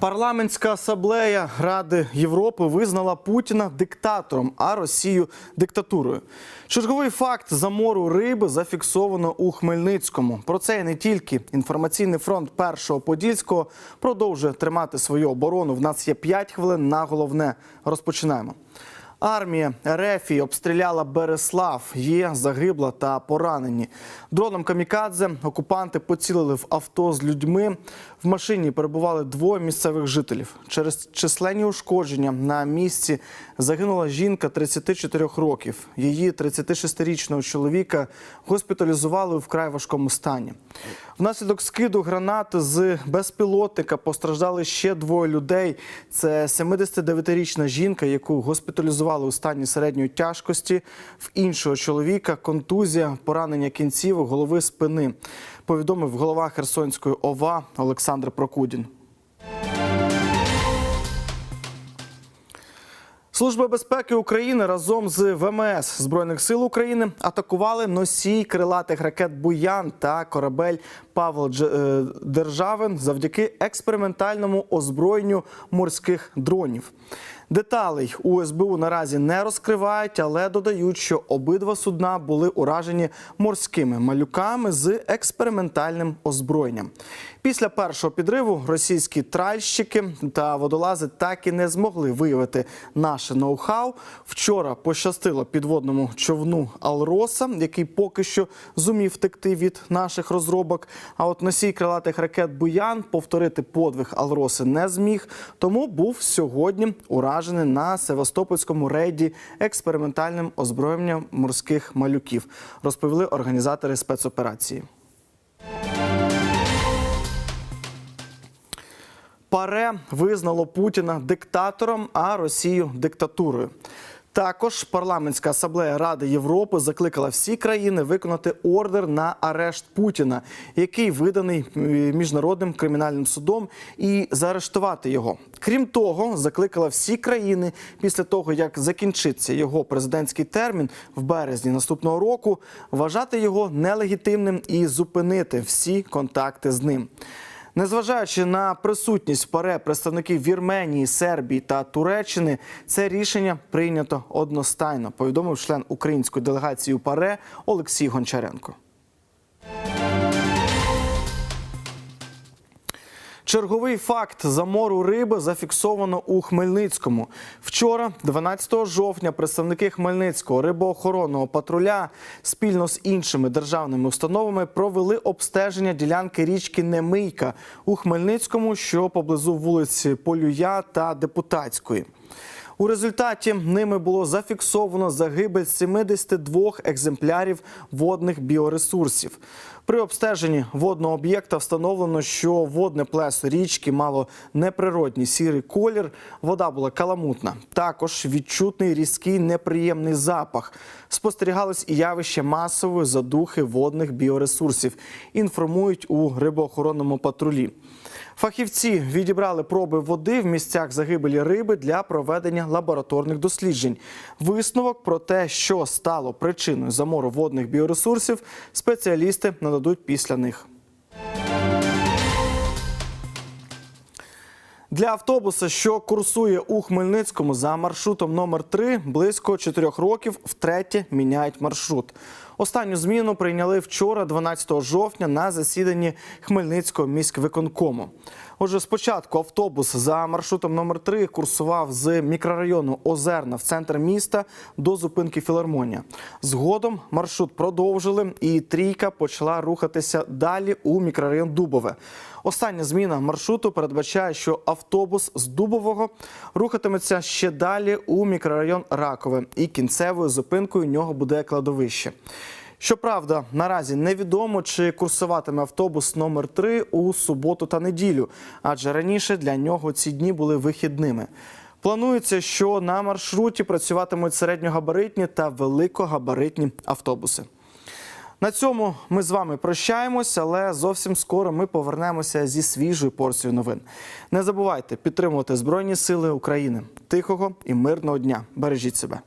Парламентська асамблея Ради Європи визнала Путіна диктатором, а Росію диктатурою. Черговий факт замору риби зафіксовано у Хмельницькому. Про це і не тільки інформаційний фронт першого подільського продовжує тримати свою оборону. В нас є 5 хвилин на головне. Розпочинаємо. Армія Рефії обстріляла Береслав. Є загибла та поранені. Дроном камікадзе окупанти поцілили в авто з людьми. В машині перебували двоє місцевих жителів. Через численні ушкодження на місці загинула жінка 34 років. Її 36-річного чоловіка госпіталізували у вкрай важкому стані. Внаслідок скиду гранати з безпілотника постраждали ще двоє людей. Це 79-річна жінка, яку госпіталізували у стані середньої тяжкості. В іншого чоловіка контузія, поранення кінцівок, голови спини. Повідомив голова Херсонської ОВА Олександр Прокудін. Служба безпеки України разом з ВМС Збройних сил України атакували носій крилатих ракет Буян та корабель Павел е, Державин завдяки експериментальному озброєнню морських дронів. Деталей у СБУ наразі не розкривають, але додають, що обидва судна були уражені морськими малюками з експериментальним озброєнням. Після першого підриву російські тральщики та водолази так і не змогли виявити наше ноу-хау. Вчора пощастило підводному човну Алроса, який поки що зумів втекти від наших розробок. А от носій крилатих ракет Буян повторити подвиг Алроси не зміг, тому був сьогодні уражений на Севастопольському рейді експериментальним озброєнням морських малюків, розповіли організатори спецоперації. ПАРЕ визнало Путіна диктатором, а Росію диктатурою. Також парламентська асамблея Ради Європи закликала всі країни виконати ордер на арешт Путіна, який виданий міжнародним кримінальним судом, і заарештувати його. Крім того, закликала всі країни після того, як закінчиться його президентський термін в березні наступного року, вважати його нелегітимним і зупинити всі контакти з ним. Незважаючи на присутність в ПАРЕ представників Вірменії, Сербії та Туреччини, це рішення прийнято одностайно, повідомив член української делегації у ПАРЕ Олексій Гончаренко. Черговий факт замору риби зафіксовано у Хмельницькому. Вчора, 12 жовтня, представники Хмельницького рибоохоронного патруля спільно з іншими державними установами провели обстеження ділянки річки Немийка у Хмельницькому, що поблизу вулиці Полюя та Депутатської. У результаті ними було зафіксовано загибель 72 екземплярів водних біоресурсів. При обстеженні водного об'єкта встановлено, що водне плесо річки мало неприродній сірий колір, вода була каламутна. Також відчутний різкий неприємний запах. Спостерігалось і явище масової задухи водних біоресурсів. Інформують у рибоохоронному патрулі. Фахівці відібрали проби води в місцях загибелі риби для проведення лабораторних досліджень. Висновок про те, що стало причиною замору водних біоресурсів, спеціалісти нададуть після них. Для автобуса, що курсує у Хмельницькому за маршрутом номер 3 близько 4 років втретє міняють маршрут. Останню зміну прийняли вчора, 12 жовтня, на засіданні Хмельницького міськвиконкому. Отже, спочатку автобус за маршрутом номер 3 курсував з мікрорайону Озерна в центр міста до зупинки Філармонія. Згодом маршрут продовжили, і трійка почала рухатися далі у мікрорайон Дубове. Остання зміна маршруту передбачає, що автобус з Дубового рухатиметься ще далі у мікрорайон Ракове, і кінцевою зупинкою нього буде кладовище. Щоправда, наразі невідомо, чи курсуватиме автобус номер 3 у суботу та неділю, адже раніше для нього ці дні були вихідними. Планується, що на маршруті працюватимуть середньогабаритні та великогабаритні автобуси. На цьому ми з вами прощаємось, але зовсім скоро ми повернемося зі свіжою порцією новин. Не забувайте підтримувати Збройні Сили України. Тихого і мирного дня. Бережіть себе.